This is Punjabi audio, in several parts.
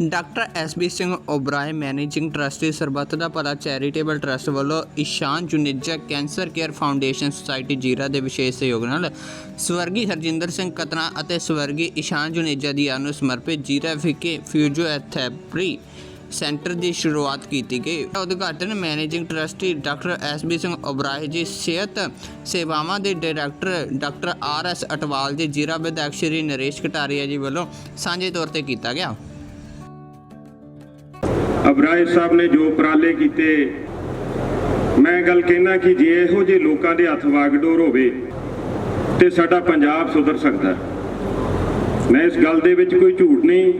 Doctor SB Singh Oberoi managing trustee Sarbat Da Bhala charitable trust ਵੱਲੋਂ Ishan Juneja cancer care foundation society Zira ਦੇ ਵਿਸ਼ੇਸ਼ ਸਹਿਯੋਗ ਨਾਲ ਸਵਰਗੀ ਹਰਜਿੰਦਰ ਸਿੰਘ ਕਤਨਾ ਅਤੇ ਸਵਰਗੀ ਇਸ਼ਾਨ ਜੁਨੇਜਾ ਦੀ ਯਾਦ ਨੂੰ ਸਮਰਪਿਤ ਜੀਰਾ ਵਿਖੇ ਫਿਜ਼ੀਓਥੈਰੇਪੀ ਸੈਂਟਰ ਦੀ ਸ਼ੁਰੂਆਤ ਕੀਤੀ ਗਈ। ਉਦਘਾਟਨ managing trustee doctor SB Singh Oberoi ji ਸਿਹਤ ਸੇਵਾਵਾਂ ਦੇ director doctor R S Atwal ji Zira ਵਿਧਾਇਕ ਸ਼੍ਰੀ ਨਰੇਸ਼ ਕਟਾਰੀਆ ਜੀ ਵੱਲੋਂ ਸਾਂਝੇ ਤੌਰ ਤੇ ਕੀਤਾ ਗਿਆ। ਅਬਰਾਏ ਸਾਹਿਬ ਨੇ ਜੋ ਉਪਰਾਲੇ ਕੀਤੇ, ਮੈਂ ਗੱਲ ਕਹਿਣਾ ਕਿ ਜੇ ਇਹੋ ਜਿਹੇ ਲੋਕਾਂ ਦੇ ਹੱਥ ਵਾਗਡੋਰ ਹੋਵੇ, ਤੇ ਸਾਡਾ ਪੰਜਾਬ ਸੁਧਰ ਸਕਦਾ ਮੈਂ ਇਸ ਗੱਲ ਦੇ ਵਿੱਚ ਕੋਈ ਝੂਠ ਨਹੀਂ।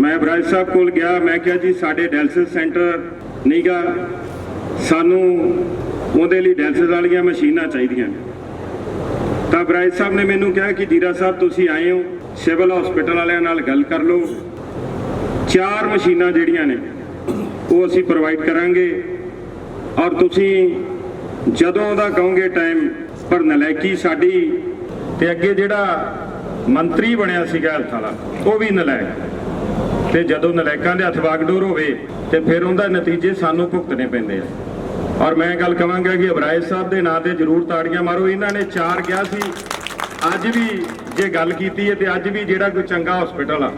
ਮੈਂ ਅਬਰਾਏ ਸਾਹਿਬ ਕੋਲ ਗਿਆ, ਮੈਂ ਕਿਹਾ ਜੀ, ਸਾਡੇ ਡੈਲਸਿਸ ਸੈਂਟਰ ਨੀਗਾ, ਸਾਨੂੰ ਉਹਦੇ ਲਈ ਡੈਲਸਿਸ ਵਾਲੀਆਂ ਮਸ਼ੀਨਾਂ ਚਾਹੀਦੀਆਂ ਤਾਂ ਅਬਰਾਏ ਸਾਹਿਬ ਨੇ ਮੈਨੂੰ ਕਿਹਾ ਕਿ ਜੀਰਾ ਸਾਹਿਬ, ਤੁਸੀਂ ਆਏ ਹੋ, ਸਿਵਲ ਹਸਪੀਟਲ ਵਾਲਿਆਂ ਨਾਲ ਗੱਲ ਕਰ ਲਓ। ਚਾਰ ਮਸ਼ੀਨਾਂ ਜਿਹੜੀਆਂ ਨੇ ਉਹ ਅਸੀਂ ਪ੍ਰੋਵਾਈਡ ਕਰਾਂਗੇ। ਔਰ ਤੁਸੀਂ ਜਦੋਂ ਦਾ ਕਹੋਗੇ ਟਾਈਮ ਪਰ ਨਲਾਇਕੀ ਸਾਡੀ ਤੇ ਅੱਗੇ ਜਿਹੜਾ ਮੰਤਰੀ ਬਣਿਆ ਸੀਗਾ ਹੈਲਥ ਵਾਲਾ ਉਹ ਵੀ ਨਲਾਇਕ। ਤੇ ਜਦੋਂ ਨਲਾਇਕਾਂ ਦੇ ਹੱਥ ਵਾਗਡੋਰ ਹੋਵੇ, ਤੇ ਫਿਰ ਉਹਦਾ ਨਤੀਜੇ ਸਾਨੂੰ ਭੁਗਤਣੇ ਪੈਂਦੇ ਆ। ਔਰ ਮੈਂ ਗੱਲ ਕਵਾਂਗਾ ਕਿ ਅਬਰਾਏ ਸਾਹਿਬ ਦੇ ਨਾਂ ਤੇ ਜ਼ਰੂਰ ਤਾੜੀਆਂ ਮਾਰੋ। ਇਹਨਾਂ ਨੇ ਚਾਰ ਕਿਹਾ ਸੀ। ਅੱਜ ਵੀ ਜੇ ਗੱਲ ਕੀਤੀ ਹੈ ਤੇ ਅੱਜ ਵੀ ਜਿਹੜਾ ਕੋਈ ਚੰਗਾ ਹਸਪੀਟਲ ਆ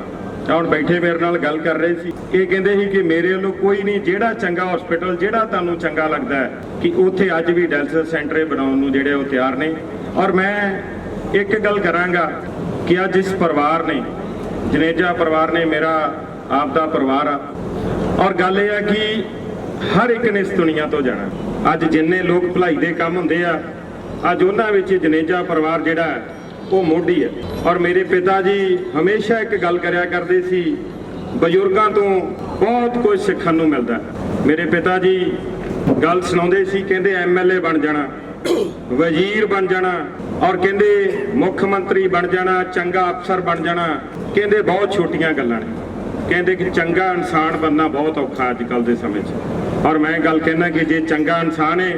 ਤਾਂ ਹੁਣ ਬੈਠੇ ਮੇਰੇ ਨਾਲ ਗੱਲ ਕਰ ਰਹੇ ਸੀ। ਇਹ ਕਹਿੰਦੇ ਸੀ ਕਿ ਮੇਰੇ ਵੱਲੋਂ ਕੋਈ ਨਹੀਂ, ਜਿਹੜਾ ਚੰਗਾ ਹਸਪੀਟਲ ਜਿਹੜਾ ਤੁਹਾਨੂੰ ਚੰਗਾ ਲੱਗਦਾ ਹੈ, ਕਿ ਉੱਥੇ ਅੱਜ ਵੀ ਡਾਇਲਸਿਸ ਸੈਂਟਰ ਬਣਾਉਣ ਨੂੰ ਜਿਹੜੇ ਉਹ ਤਿਆਰ ਨੇ। ਔਰ ਮੈਂ ਇੱਕ ਗੱਲ ਕਰਾਂਗਾ ਕਿ ਅੱਜ ਇਸ ਪਰਿਵਾਰ ਨੇ, ਜਨੇਜਾ ਪਰਿਵਾਰ ਨੇ, ਮੇਰਾ ਆਪ ਦਾ ਪਰਿਵਾਰ ਆ। ਔਰ ਗੱਲ ਇਹ ਆ ਕਿ ਹਰ ਇੱਕ ਨੇ ਇਸ ਦੁਨੀਆ ਤੋਂ ਜਾਣਾ। ਅੱਜ ਜਿੰਨੇ ਲੋਕ ਭਲਾਈ ਦੇ ਕੰਮ ਹੁੰਦੇ ਆ, ਅੱਜ ਉਹਨਾਂ ਵਿੱਚ ਜਨੇਜਾ ਪਰਿਵਾਰ ਜਿਹੜਾ ਉਹ ਮੋਢੀ ਹੈ। ਔਰ ਮੇਰੇ ਪਿਤਾ ਜੀ ਹਮੇਸ਼ਾ ਇੱਕ ਗੱਲ ਕਰਿਆ ਕਰਦੇ ਸੀ, ਬਜ਼ੁਰਗਾਂ ਤੋਂ ਬਹੁਤ ਕੁਝ ਸਿੱਖਣ ਨੂੰ ਮਿਲਦਾ ਮੇਰੇ ਪਿਤਾ ਜੀ ਗੱਲ ਸੁਣਾਉਂਦੇ ਸੀ, ਕਹਿੰਦੇ ਐਮਐਲਏ ਬਣ ਜਾਣਾ, ਵਜ਼ੀਰ ਬਣ ਜਾਣਾ, ਔਰ ਕਹਿੰਦੇ ਮੁੱਖ ਮੰਤਰੀ ਬਣ ਜਾਣਾ, ਚੰਗਾ ਅਫਸਰ ਬਣ ਜਾਣਾ। ਕਹਿੰਦੇ ਬਹੁਤ ਛੋਟੀਆਂ ਗੱਲਾਂ ਨੇ। ਕਹਿੰਦੇ ਕਿ ਚੰਗਾ ਇਨਸਾਨ ਬਣਨਾ ਬਹੁਤ ਔਖਾ ਅੱਜ ਕੱਲ ਦੇ ਸਮੇਂ 'ਚ। ਔਰ ਮੈਂ ਗੱਲ ਕਹਿਣਾ ਕਿ ਜੇ ਚੰਗਾ ਇਨਸਾਨ ਹੈ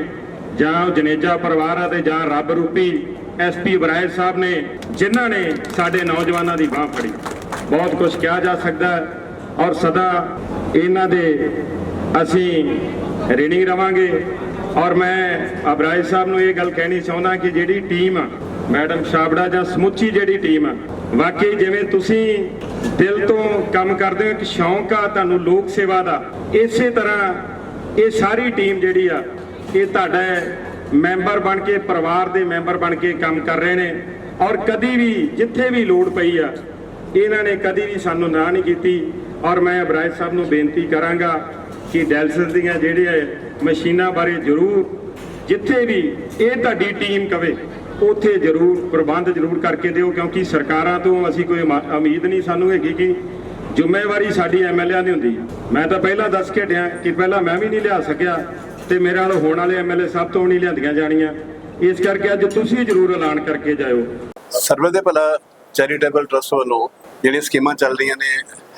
ਜਾਂ ਉਹ ਜਨੇਜਾ ਪਰਿਵਾਰ ਆ ਤੇ ਜਾਂ ਰੱਬ ਰੂਪੀ ਐਸਪੀ ਬਰਾਏ ਸਾਹਿਬ ਨੇ, ਜਿਨ੍ਹਾਂ ਨੇ ਸਾਡੇ ਨੌਜਵਾਨਾਂ ਦੀ ਬਾਹ ਫੜੀ। ਬਹੁਤ ਕੁਝ ਕਿਹਾ ਜਾ ਸਕਦਾ ਔਰ ਸਦਾ ਇਹਨਾਂ ਦੇ ਅਸੀਂ ਰਿਣੀ ਰਵਾਂਗੇ। ਔਰ ਮੈਂ ਅਬਰਾਏ ਸਾਹਿਬ ਨੂੰ ਇਹ ਗੱਲ ਕਹਿਣੀ ਚਾਹੁੰਦਾ ਕਿ ਜਿਹੜੀ ਟੀਮ ਆ, ਮੈਡਮ ਛਾਬੜਾ ਜਾਂ ਸਮੁੱਚੀ ਜਿਹੜੀ ਟੀਮ ਆ, ਵਾਕਈ ਜਿਵੇਂ ਤੁਸੀਂ ਦਿਲ ਤੋਂ ਕੰਮ ਕਰਦੇ ਹੋ, ਇੱਕ ਸ਼ੌਂਕ ਆ ਤੁਹਾਨੂੰ ਲੋਕ ਸੇਵਾ ਦਾ, ਇਸੇ ਤਰ੍ਹਾਂ ਇਹ ਸਾਰੀ ਟੀਮ ਜਿਹੜੀ ਆ, ਇਹ ਤੁਹਾਡਾ ਮੈਂਬਰ ਬਣ ਕੇ, ਪਰਿਵਾਰ ਦੇ ਮੈਂਬਰ ਬਣ ਕੇ ਕੰਮ ਕਰ ਰਹੇ ਨੇ ਔਰ ਕਦੀ ਵੀ ਜਿੱਥੇ ਵੀ ਲੋੜ ਪਈ ਆ, ਇਹਨਾਂ ਨੇ ਕਦੀ ਵੀ ਸਾਨੂੰ ਨਾ ਨਹੀਂ ਕੀਤੀ ਔਰ ਮੈਂ ਅਬਰਾਜ ਸਾਹਿਬ ਨੂੰ ਬੇਨਤੀ ਕਰਾਂਗਾ ਕਿ ਡੈਲਸਿਸ ਦੀਆਂ ਜਿਹੜੀਆਂ ਮਸ਼ੀਨਾਂ ਬਾਰੇ ਜ਼ਰੂਰ ਜਿੱਥੇ ਵੀ ਇਹ ਤੁਹਾਡੀ ਟੀਮ ਕਵੇ, ਉੱਥੇ ਜ਼ਰੂਰ ਪ੍ਰਬੰਧ ਜ਼ਰੂਰ ਕਰਕੇ ਦਿਓ ਕਿਉਂਕਿ ਸਰਕਾਰਾਂ ਤੋਂ ਅਸੀਂ ਕੋਈ ਉਮੀਦ ਨਹੀਂ ਸਾਨੂੰ ਹੈਗੀ ਕਿ ਜ਼ਿੰਮੇਵਾਰੀ ਸਾਡੀ ਐਮਐਲਏ ਦੀ ਹੁੰਦੀ ਮੈਂ ਤਾਂ ਪਹਿਲਾਂ ਦੱਸ ਕੇ ਹਟਿਆ ਕਿ ਪਹਿਲਾਂ ਮੈਂ ਵੀ ਨਹੀਂ ਲਿਆ ਸਕਿਆ ਤੇ ਮੇਰੇ ਨਾਲ ਹੋਣ ਵਾਲੇ ਐਮਐਲਏ ਸਭ ਤੋਂ ਨਹੀਂ ਲਿਆਂਦੀਆਂ ਜਾਣੀਆਂ। ਇਸ ਕਰਕੇ ਅੱਜ ਤੁਸੀਂ ਜ਼ਰੂਰ ਐਲਾਨ ਕਰਕੇ ਜਾਇਓ। ਸਰਵੇ ਦੇ ਭਲਾ ਚੈਰੀਟੇਬਲ ਟਰਸਟ ਵੱਲੋਂ ਜਿਹੜੀਆਂ ਸਕੀਮਾਂ ਚੱਲ ਰਹੀਆਂ ਨੇ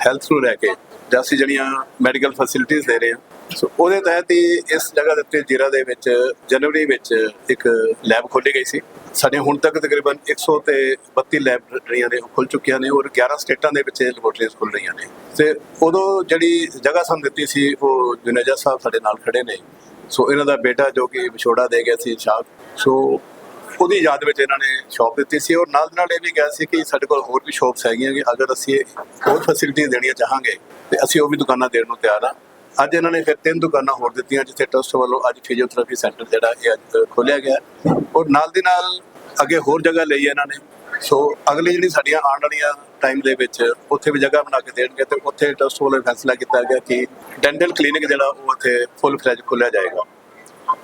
ਹੈਲਥ ਨੂੰ ਲੈ ਕੇ, ਜਾਂ ਅਸੀਂ ਜਿਹੜੀਆਂ ਮੈਡੀਕਲ ਫੈਸਿਲਿਟੀਆਂ ਦੇ ਰਹੇ ਹਾਂ, ਸੋ ਉਹਦੇ ਤਹਿਤ ਹੀ ਇਸ ਜਗ੍ਹਾ ਦੇ ਉੱਤੇ ਜੀਰਾ ਦੇ ਵਿੱਚ ਜਨਵਰੀ ਵਿੱਚ ਇੱਕ ਲੈਬ ਖੋਲੀ ਗਈ ਸੀ। ਸਾਡੇ ਹੁਣ ਤੱਕ ਤਕਰੀਬਨ 100 ਤੇ 32 ਲੈਬ ਜਿਹੜੀਆਂ ਨੇ ਉਹ ਖੁੱਲ ਚੁੱਕੀਆਂ ਨੇ ਔਰ 11 ਸਟੇਟਾਂ ਦੇ ਵਿੱਚ ਇਹ ਲੈਬੋਰਟਰੀਜ਼ ਖੁੱਲ ਰਹੀਆਂ ਨੇ। ਤੇ ਉਦੋਂ ਜਿਹੜੀ ਜਗ੍ਹਾ ਸਾਨੂੰ ਦਿੱਤੀ ਸੀ, ਉਹ ਜੁਨੇਜਾ ਸਾਹਿਬ ਸਾਡੇ ਨਾਲ ਖੜੇ ਨੇ। ਸੋ ਇਹਨਾਂ ਦਾ ਬੇਟਾ ਜੋ ਕਿ ਵਿਛੋੜਾ ਦੇ ਗਿਆ ਸੀ ਸ਼ਾਹ ਸੋ ਉਹਦੀ ਯਾਦ ਵਿੱਚ ਇਹਨਾਂ ਨੇ ਸ਼ਾਪ ਦਿੱਤੀ ਸੀ ਔਰ ਨਾਲ ਦੀ ਨਾਲ ਇਹ ਵੀ ਕਿਹਾ ਸੀ ਕਿ ਸਾਡੇ ਕੋਲ ਹੋਰ ਵੀ ਸ਼ਾਪਸ ਹੈਗੀਆਂ ਕਿ ਅਗਰ ਅਸੀਂ ਇਹ ਹੋਰ ਫੈਸਿਲਿਟੀ ਦੇਣੀਆਂ ਚਾਹਾਂਗੇ ਤੇ ਅਸੀਂ ਉਹ ਵੀ ਦੁਕਾਨਾਂ ਦੇਣ ਨੂੰ ਤਿਆਰ ਹਾਂ। ਅੱਜ ਇਹਨਾਂ ਨੇ ਫਿਰ ਤਿੰਨ ਦੁਕਾਨਾਂ ਹੋਰ ਦਿੱਤੀਆਂ ਜਿੱਥੇ ਟਰਸਟ ਵੱਲੋਂ ਅੱਜ ਫਿਜ਼ੀਓਥੈਰੇਪੀ ਸੈਂਟਰ ਜਿਹੜਾ ਇਹ ਅੱਜ ਖੋਲਿਆ ਗਿਆ ਔਰ ਨਾਲ ਦੀ ਨਾਲ ਅੱਗੇ ਹੋਰ ਜਗ੍ਹਾ ਲਈ ਇਹਨਾਂ ਨੇ। ਸੋ ਅਗਲੀ ਜਿਹੜੀ ਸਾਡੀਆਂ ਆਉਣ ਵਾਲੀਆਂ ਟਾਈਮ ਦੇ ਵਿੱਚ ਉੱਥੇ ਵੀ ਜਗ੍ਹਾ ਬਣਾ ਕੇ ਦੇਣਗੇ ਤੇ ਉੱਥੇ ਟਰਸਟ ਵੱਲੋਂ ਫੈਸਲਾ ਕੀਤਾ ਗਿਆ ਕਿ ਡੈਂਟਲ ਕਲੀਨਿਕ ਜਿਹੜਾ ਉਹ ਉੱਥੇ ਫੁੱਲ ਫਲੈਜ ਖੋਲ੍ਹਿਆ ਜਾਏਗਾ।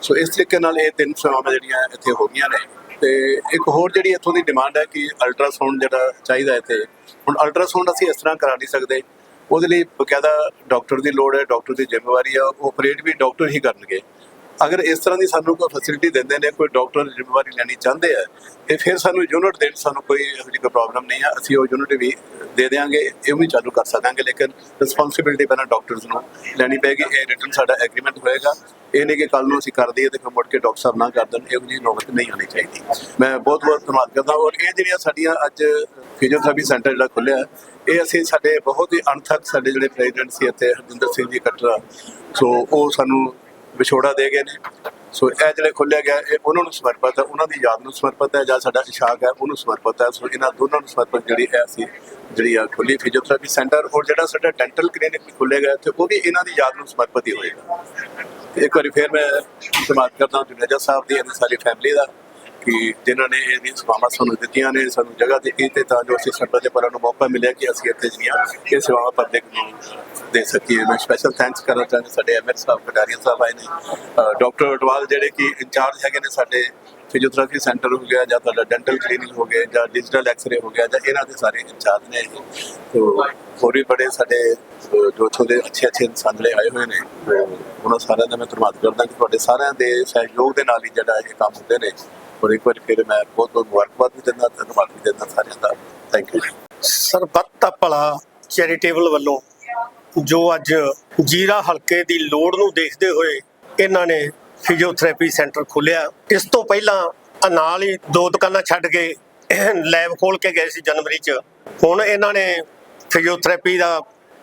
ਸੋ ਇਸ ਤਰੀਕੇ ਨਾਲ ਇਹ ਤਿੰਨ ਸੇਵਾਵਾਂ ਜਿਹੜੀਆਂ ਇੱਥੇ ਹੋ ਗਈਆਂ ਨੇ ਤੇ ਇੱਕ ਹੋਰ ਜਿਹੜੀ ਇੱਥੋਂ ਦੀ ਡਿਮਾਂਡ ਹੈ ਕਿ ਅਲਟਰਾਸਾਊਂਡ ਜਿਹੜਾ ਚਾਹੀਦਾ ਇੱਥੇ। ਹੁਣ ਅਲਟਰਾਸਾਊਂਡ ਅਸੀਂ ਇਸ ਤਰ੍ਹਾਂ ਕਰਾ ਨਹੀਂ ਸਕਦੇ। ਉਹਦੇ ਲਈ ਬਕਾਇਦਾ ਡਾਕਟਰ ਦੀ ਲੋੜ ਹੈ ਡਾਕਟਰ ਦੀ ਜ਼ਿੰਮੇਵਾਰੀ ਹੈ ਆਪਰੇਟ ਵੀ ਡਾਕਟਰ ਹੀ ਕਰਨਗੇ। ਅਗਰ ਇਸ ਤਰ੍ਹਾਂ ਦੀ ਸਾਨੂੰ ਕੋਈ ਫੈਸਿਲਿਟੀ ਦਿੰਦੇ ਨੇ, ਕੋਈ ਡਾਕਟਰ ਜ਼ਿੰਮੇਵਾਰੀ ਲੈਣੀ ਚਾਹੁੰਦੇ ਆ, ਤੇ ਫਿਰ ਸਾਨੂੰ ਯੂਨਿਟ ਦੇਣ ਸਾਨੂੰ ਕੋਈ ਇਹੋ ਜਿਹੀ ਕੋਈ ਪ੍ਰੋਬਲਮ ਨਹੀਂ ਆ। ਅਸੀਂ ਉਹ ਯੂਨਿਟ ਵੀ ਦੇ ਦੇਵਾਂਗੇ ਇਹ ਵੀ ਚਾਲੂ ਕਰ ਸਕਾਂਗੇ, ਲੇਕਿਨ ਰਿਸਪੌਂਸਿਬਿਲਟੀ ਪਹਿਲਾਂ ਡਾਕਟਰਸ ਨੂੰ ਲੈਣੀ ਪਏਗੀ। ਇਹ ਰਿਟਨ ਸਾਡਾ ਐਗਰੀਮੈਂਟ ਹੋਏਗਾ। ਇਹ ਨਹੀਂ ਕਿ ਕੱਲ ਨੂੰ ਅਸੀਂ ਕਰ ਦਈਏ ਤੇ ਫਿਰ ਮੁੜ ਕੇ ਡਾਕਟਰ ਸਾਹਿਬ ਨਾ ਕਰ ਦੇਣ, ਇਹੋ ਜਿਹੀ ਨੌਬਤ ਨਹੀਂ ਆਉਣੀ ਚਾਹੀਦੀ। ਮੈਂ ਬਹੁਤ ਬਹੁਤ ਧੰਨਵਾਦ ਕਰਦਾ ਔਰ ਇਹ ਜਿਹੜੀਆਂ ਸਾਡੀਆਂ ਅੱਜ ਫਿਜ਼ੀਓਥੈਰੇਪੀ ਸੈਂਟਰ ਜਿਹੜਾ ਖੁੱਲਿਆ ਇਹ ਅਸੀਂ ਸਾਡੇ ਬਹੁਤ ਹੀ ਅਣਥੱਕ ਸਾਡੇ ਜਿਹੜੇ ਪ੍ਰੈਜ਼ੀਡੈਂਟ ਸੀ ਇੱਥੇ, ਹਰਜਿੰਦਰ ਸਿੰਘ ਜੀ, ਕਟਰਾ, ਸੋ ਉਹ ਸਾਨੂੰ ਵਿਛੋੜਾ ਦੇ ਗਏ ਨੇ। ਸੋ ਇਹ ਜਿਹੜੇ ਖੁੱਲਿਆ ਗਿਆ, ਇਹ ਉਹਨਾਂ ਨੂੰ ਸਮਰਪਿਤ ਹੈ, ਉਹਨਾਂ ਦੀ ਯਾਦ ਨੂੰ ਸਮਰਪਿਤ ਹੈ ਜਾਂ ਸਾਡਾ ਇਸ਼ਾਕ ਹੈ, ਉਹਨੂੰ ਸਮਰਪਿਤ ਹੈ। ਸੋ ਇਹਨਾਂ ਦੋਨਾਂ ਨੂੰ ਸਮਰਪਿਤ ਜਿਹੜੀ ਹੈ ਅਸੀਂ ਜਿਹੜੀ ਆ ਖੁੱਲੀ ਫਿਜ਼ੀਓਥੈਰੇਪੀ ਸੈਂਟਰ ਔਰ ਜਿਹੜਾ ਸਾਡਾ ਡੈਂਟਲ ਕਲੀਨਿਕ ਵੀ ਗਿਆ, ਤੇ ਉਹ ਵੀ ਇਹਨਾਂ ਦੀ ਯਾਦ ਨੂੰ ਸਮਰਪਿਤ ਹੀ ਹੋਏਗਾ। ਤੇ ਇੱਕ ਵਾਰੀ ਫਿਰ ਮੈਂ ਧੰਨਵਾਦ ਕਰਦਾ ਜੁਨੇਜਾ ਸਾਹਿਬ ਦੀ ਇਹਨਾਂ ਸਾਰੀ ਫੈਮਿਲੀ ਦਾ ਕਿ ਜਿਨ੍ਹਾਂ ਨੇ ਇਹ ਸੇਵਾਵਾਂ ਸਾਨੂੰ ਦਿੱਤੀਆਂ ਨੇ, ਸਾਨੂੰ ਜਗ੍ਹਾ ਦਿੱਤੀ ਤੇ ਤਾਂ ਜੋ ਅਸੀਂ ਸੰਗਤ ਦੇ ਪਰਾਂ ਨੂੰ ਮੌਕਾ ਮਿਲਿਆ ਕਿ ਅਸੀਂ ਇੱਥੇ ਜਿਹੜੀਆਂ ਇਹ ਸੇਵਾਵਾਂ ਪਬਲਿਕ ਨੂੰ ਦੇ ਸਕੀਏ। ਮੈਂ ਸਪੈਸ਼ਲ ਥੈਂਕਸ ਕਰਨਾ ਚਾਹੁੰਦਾ ਸਾਡੇ ਐਮਐਲ ਸਾਹਿਬ ਕਟਾਰੀਆ ਸਾਹਿਬ ਆਏ ਨੇ। ਡਾਕਟਰ ਅਟਵਾਲ ਜਿਹੜੇ ਕਿ ਇੰਚਾਰਜ ਹੈਗੇ ਨੇ ਸਾਡੇ ਫਿਜ਼ੀਓਥੈਰੇਪੀ ਸੈਂਟਰ ਹੋ ਗਿਆ ਜਾਂ ਤੁਹਾਡਾ ਡੈਂਟਲ ਕਲੀਨਿਕ ਹੋ ਗਿਆ ਜਾਂ ਡਿਜੀਟਲ ਐਕਸ-ਰੇ ਹੋ ਗਿਆ ਜਾਂ ਇਹਨਾਂ ਦੇ ਸਾਰੇ ਇੰਚਾਰਜ ਨੇ। ਇਹ। ਹੋਰ ਵੀ ਬੜੇ ਸਾਡੇ ਜੋ ਇੱਥੋਂ ਅੱਛੇ ਅੱਛੇ ਇਨਸਾਨ ਆਏ ਹੋਏ ਨੇ ਤੋ ਉਹਨਾਂ ਸਾਰਿਆਂ ਦਾ ਮੈਂ ਧੰਨਵਾਦ ਕਰਦਾ ਕਿ ਤੁਹਾਡੇ ਸਾਰਿਆਂ ਦੇ ਸਹਿਯੋਗ ਦੇ ਨਾਲ ਹੀ ਜਿਹੜਾ ਇਹ ਕੰਮ ਹੁੰਦੇ ਨੇ। ਔਰ ਇੱਕ ਵਾਰ ਫਿਰ ਮੈਂ ਬਹੁਤ ਬਹੁਤ ਮੁਬਾਰਕਬਾਦ ਵੀ ਦਿੰਦਾ, ਧੰਨਵਾਦ ਵੀ ਦਿੰਦਾ ਸਾਰਿਆਂ ਦਾ। Thank you Sarbat the Bhala charitable ਵੱਲੋਂ ਜੋ ਅੱਜ ਜੀਰਾ ਹਲਕੇ ਦੀ ਲੋੜ ਨੂੰ ਦੇਖਦੇ ਹੋਏ ਇਹਨਾਂ ਨੇ ਫਿਜ਼ੀਓਥੈਰੇਪੀ ਸੈਂਟਰ ਖੋਲ੍ਹਿਆ। ਇਸ ਤੋਂ ਪਹਿਲਾਂ ਆਹ ਨਾਲ ਹੀ ਦੋ ਦੁਕਾਨਾਂ ਛੱਡ ਕੇ ਲੈਬ ਖੋਲ ਕੇ ਗਏ ਸੀ ਜਨਵਰੀ 'ਚ। ਹੁਣ ਇਹਨਾਂ ਨੇ ਫਿਜ਼ੀਓਥੈਰੇਪੀ ਦਾ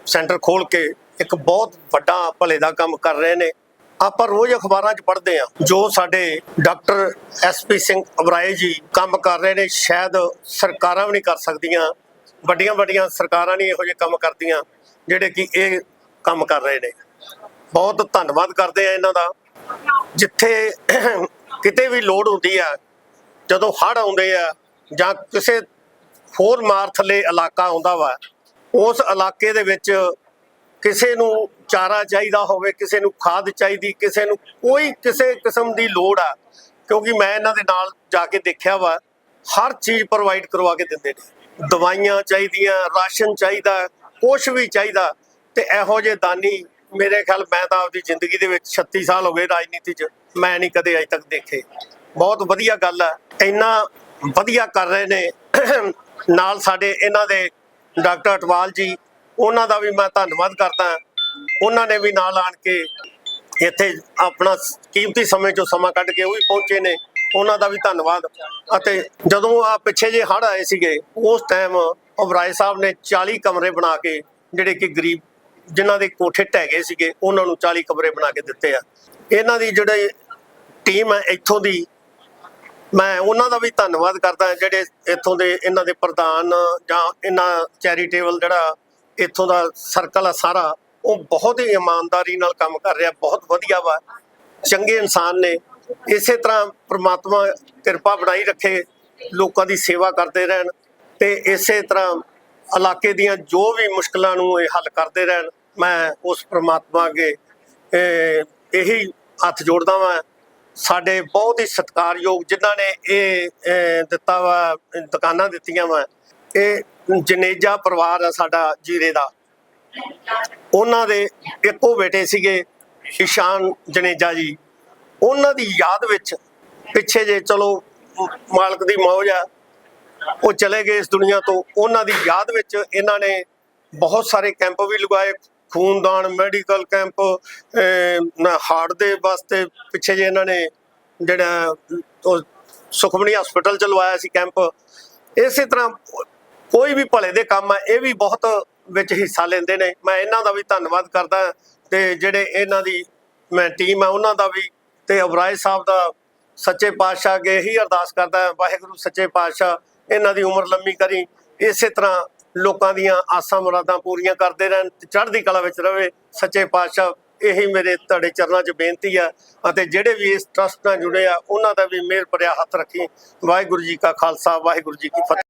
ਸੈਂਟਰ ਖੋਲ ਕੇ ਇੱਕ ਬਹੁਤ ਵੱਡਾ ਭਲੇ ਦਾ ਕੰਮ ਕਰ ਰਹੇ ਨੇ। ਆਪਾਂ ਰੋਜ਼ ਅਖਬਾਰਾਂ 'ਚ ਪੜ੍ਹਦੇ ਆ ਜੋ ਸਾਡੇ ਡਾਕਟਰ ਐਸਪੀ ਸਿੰਘ ਅਬਰਾਏ ਜੀ ਕੰਮ ਕਰ ਰਹੇ ਨੇ। ਸ਼ਾਇਦ ਸਰਕਾਰਾਂ ਵੀ ਨਹੀਂ ਕਰ ਸਕਦੀਆਂ ਵੱਡੀਆਂ ਵੱਡੀਆਂ ਸਰਕਾਰਾਂ ਨਹੀਂ ਇਹੋ ਜਿਹੇ ਕੰਮ ਕਰਦੀਆਂ। ਜਿਹੜੇ ਕਿ ਇਹ ਕੰਮ ਕਰ ਰਹੇ ਨੇ। ਬਹੁਤ ਧੰਨਵਾਦ ਕਰਦੇ ਆ ਇਹਨਾਂ ਦਾ। ਜਿੱਥੇ ਕਿਤੇ ਵੀ ਲੋੜ ਹੁੰਦੀ ਆ, ਜਦੋਂ ਹੜ੍ਹ ਆਉਂਦੇ ਆ ਜਾਂ ਕਿਸੇ ਹੋਰ ਮਾਰ ਥੱਲੇ ਇਲਾਕਾ ਆਉਂਦਾ ਵਾ, ਉਸ ਇਲਾਕੇ ਦੇ ਵਿੱਚ ਕਿਸੇ ਨੂੰ ਚਾਰਾ ਚਾਹੀਦਾ ਹੋਵੇ, ਕਿਸੇ ਨੂੰ ਖਾਦ ਚਾਹੀਦੀ, ਕਿਸੇ ਨੂੰ ਕੋਈ ਕਿਸੇ ਕਿਸਮ ਦੀ ਲੋੜ ਆ, ਕਿਉਂਕਿ ਮੈਂ ਇਹਨਾਂ ਦੇ ਨਾਲ ਜਾ ਕੇ ਦੇਖਿਆ ਵਾ, ਹਰ ਚੀਜ਼ ਪ੍ਰੋਵਾਈਡ ਕਰਵਾ ਕੇ ਦਿੰਦੇ ਨੇ। ਦਵਾਈਆਂ ਚਾਹੀਦੀਆਂ, ਰਾਸ਼ਨ ਚਾਹੀਦਾ ਕੁਛ ਵੀ ਚਾਹੀਦਾ ਤੇ ਇਹੋ ਜਿਹੇ ਦਾਨੀ ਮੇਰੇ ਖਿਆਲ ਮੈਂ ਤਾਂ ਆਪਦੀ ਜ਼ਿੰਦਗੀ ਦੇ ਵਿੱਚ 36 ਸਾਲ ਹੋ ਗਏ ਰਾਜਨੀਤੀ 'ਚ, ਮੈਂ ਨਹੀਂ ਕਦੇ ਅਜੇ ਤੱਕ ਦੇਖੇ। ਬਹੁਤ ਵਧੀਆ ਗੱਲ ਹੈ ਇੰਨਾ ਵਧੀਆ ਕਰ ਰਹੇ ਨੇ। ਨਾਲ ਸਾਡੇ ਇਹਨਾਂ ਦੇ ਡਾਕਟਰ ਅਟਵਾਲ ਜੀ, ਉਹਨਾਂ ਦਾ ਵੀ ਮੈਂ ਧੰਨਵਾਦ ਕਰਦਾ। ਉਹਨਾਂ ਨੇ ਵੀ ਨਾਲ ਆਣ ਕੇ ਇੱਥੇ ਆਪਣਾ ਕੀਮਤੀ ਸਮੇਂ ਚੋਂ ਸਮਾਂ ਕੱਢ ਕੇ ਉਹ ਵੀ ਪਹੁੰਚੇ ਨੇ। ਉਹਨਾਂ ਦਾ ਵੀ ਧੰਨਵਾਦ। ਅਤੇ ਜਦੋਂ ਆ ਪਿੱਛੇ ਜੇ ਹੜ੍ਹ ਆਏ ਸੀਗੇ, ਉਸ ਟਾਈਮ ਅਬਰਾਏ ਸਾਹਿਬ ਨੇ 40 ਕਮਰੇ ਬਣਾ ਕੇ ਜਿਹੜੇ ਕਿ ਗਰੀਬ ਜਿਨ੍ਹਾਂ ਦੇ ਕੋਠੇ ਢਹਿ ਗਏ ਸੀਗੇ, ਉਹਨਾਂ ਨੂੰ 40 ਕਮਰੇ ਬਣਾ ਕੇ ਦਿੱਤੇ ਆ। ਇਹਨਾਂ ਦੀ ਜਿਹੜੇ ਟੀਮ ਹੈ ਇੱਥੋਂ ਦੀ ਮੈਂ ਉਹਨਾਂ ਦਾ ਵੀ ਧੰਨਵਾਦ ਕਰਦਾ ਜਿਹੜੇ ਇੱਥੋਂ ਦੇ ਇਹਨਾਂ ਦੇ ਪ੍ਰਧਾਨ ਜਾਂ ਇਹਨਾਂ ਚੈਰੀਟੇਬਲ ਜਿਹੜਾ ਇੱਥੋਂ ਦਾ ਸਰਕਲ ਆ ਸਾਰਾ, ਉਹ ਬਹੁਤ ਹੀ ਇਮਾਨਦਾਰੀ ਨਾਲ ਕੰਮ ਕਰ ਰਿਹਾ, ਬਹੁਤ ਵਧੀਆ ਵਾ। ਚੰਗੇ ਇਨਸਾਨ ਨੇ। ਇਸੇ ਤਰ੍ਹਾਂ ਪ੍ਰਮਾਤਮਾ ਕਿਰਪਾ ਬਣਾਈ ਰੱਖੇ, ਲੋਕਾਂ ਦੀ ਸੇਵਾ ਕਰਦੇ ਰਹਿਣ। ਤੇ ਇਸੇ ਤਰ੍ਹਾਂ ਇਲਾਕੇ ਦੀਆਂ ਜੋ ਵੀ ਮੁਸ਼ਕਲਾਂ ਨੂੰ ਇਹ ਹੱਲ ਕਰਦੇ ਰਹਿਣ, ਮੈਂ ਉਸ ਪ੍ਰਮਾਤਮਾ ਅੱਗੇ ਇਹੀ ਹੱਥ ਜੋੜਦਾ ਵਾਂ। ਸਾਡੇ ਬਹੁਤ ਹੀ ਸਤਿਕਾਰਯੋਗ ਜਿਨ੍ਹਾਂ ਨੇ ਇਹ ਦਿੱਤਾ ਵਾ, ਦੁਕਾਨਾਂ ਦਿੱਤੀਆਂ ਵਾ। ਇਹ ਜਨੇਜਾ ਪਰਿਵਾਰ ਆ ਸਾਡਾ ਜੀਰੇ ਦਾ। ਉਹਨਾਂ ਦੇ ਇੱਕੋ ਬੇਟੇ ਸੀਗੇ ਇਸ਼ਾਨ ਜਨੇਜਾ ਜੀ। ਉਹਨਾਂ ਦੀ ਯਾਦ ਵਿੱਚ ਪਿੱਛੇ ਜੇ ਚਲੋ, ਮਾਲਕ ਦੀ ਮੌਜ ਆ। ਉਹ ਚਲੇ ਗਏ ਇਸ ਦੁਨੀਆ ਤੋਂ। ਉਹਨਾਂ ਦੀ ਯਾਦ ਵਿੱਚ ਇਹਨਾਂ ਨੇ ਬਹੁਤ ਸਾਰੇ ਕੈਂਪ ਵੀ ਲਗਾਏ। ਖੂਨਦਾਨ, ਮੈਡੀਕਲ ਕੈਂਪ ਹਾਰਟ ਦੇ ਵਾਸਤੇ ਪਿੱਛੇ ਜੇ ਇਹਨਾਂ ਨੇ ਜਿਹੜਾ, ਉਹ ਸੁਖਮਣੀ ਹਸਪੀਟਲ ਚ ਲਵਾਇਆ ਸੀ ਕੈਂਪ। ਇਸੇ ਤਰ੍ਹਾਂ ਕੋਈ ਵੀ ਭਲੇ ਦੇ ਕੰਮ ਆ, ਇਹ ਵੀ ਬਹੁਤ ਵਿੱਚ ਹਿੱਸਾ ਲੈਂਦੇ ਨੇ। ਮੈਂ ਇਹਨਾਂ ਦਾ ਵੀ ਧੰਨਵਾਦ ਕਰਦਾ ਤੇ ਜਿਹੜੇ ਇਹਨਾਂ ਦੀ ਮੈਂ ਟੀਮ ਆ, ਉਹਨਾਂ ਦਾ ਵੀ ਤੇ ਅਬਰਾਏ ਸਾਹਿਬ ਦਾ ਸੱਚੇ ਪਾਤਸ਼ਾਹ ਅੱਗੇ ਇਹੀ ਅਰਦਾਸ ਕਰਦਾ ਵਾਹਿਗੁਰੂ ਸੱਚੇ ਪਾਤਸ਼ਾਹ ਇਹਨਾਂ ਦੀ ਉਮਰ ਲੰਮੀ ਕਰੀ, ਇਸੇ ਤਰ੍ਹਾਂ ਲੋਕਾਂ ਦੀਆਂ ਆਸਾਂ ਮੁਰਾਦਾਂ ਪੂਰੀਆਂ ਕਰਦੇ ਰਹਿਣ ਤੇ ਚੜ੍ਹਦੀ ਕਲਾ ਵਿੱਚ ਰਹੇ ਸੱਚੇ ਪਾਤਸ਼ਾਹ, ਇਹੀ ਮੇਰੇ ਤੁਹਾਡੇ ਚਰਨਾਂ 'ਚ ਬੇਨਤੀ ਆ ਅਤੇ ਜਿਹੜੇ ਵੀ ਇਸ ਟਰਸਟ ਨਾਲ ਜੁੜੇ ਆ, ਉਹਨਾਂ ਦਾ ਵੀ ਮਿਹਰ ਭਰਿਆ ਹੱਥ ਰੱਖੀ। ਵਾਹਿਗੁਰੂ ਜੀ ਕਾ ਖਾਲਸਾ, ਵਾਹਿਗੁਰੂ ਜੀ ਕੀ ਫਤਿਹ।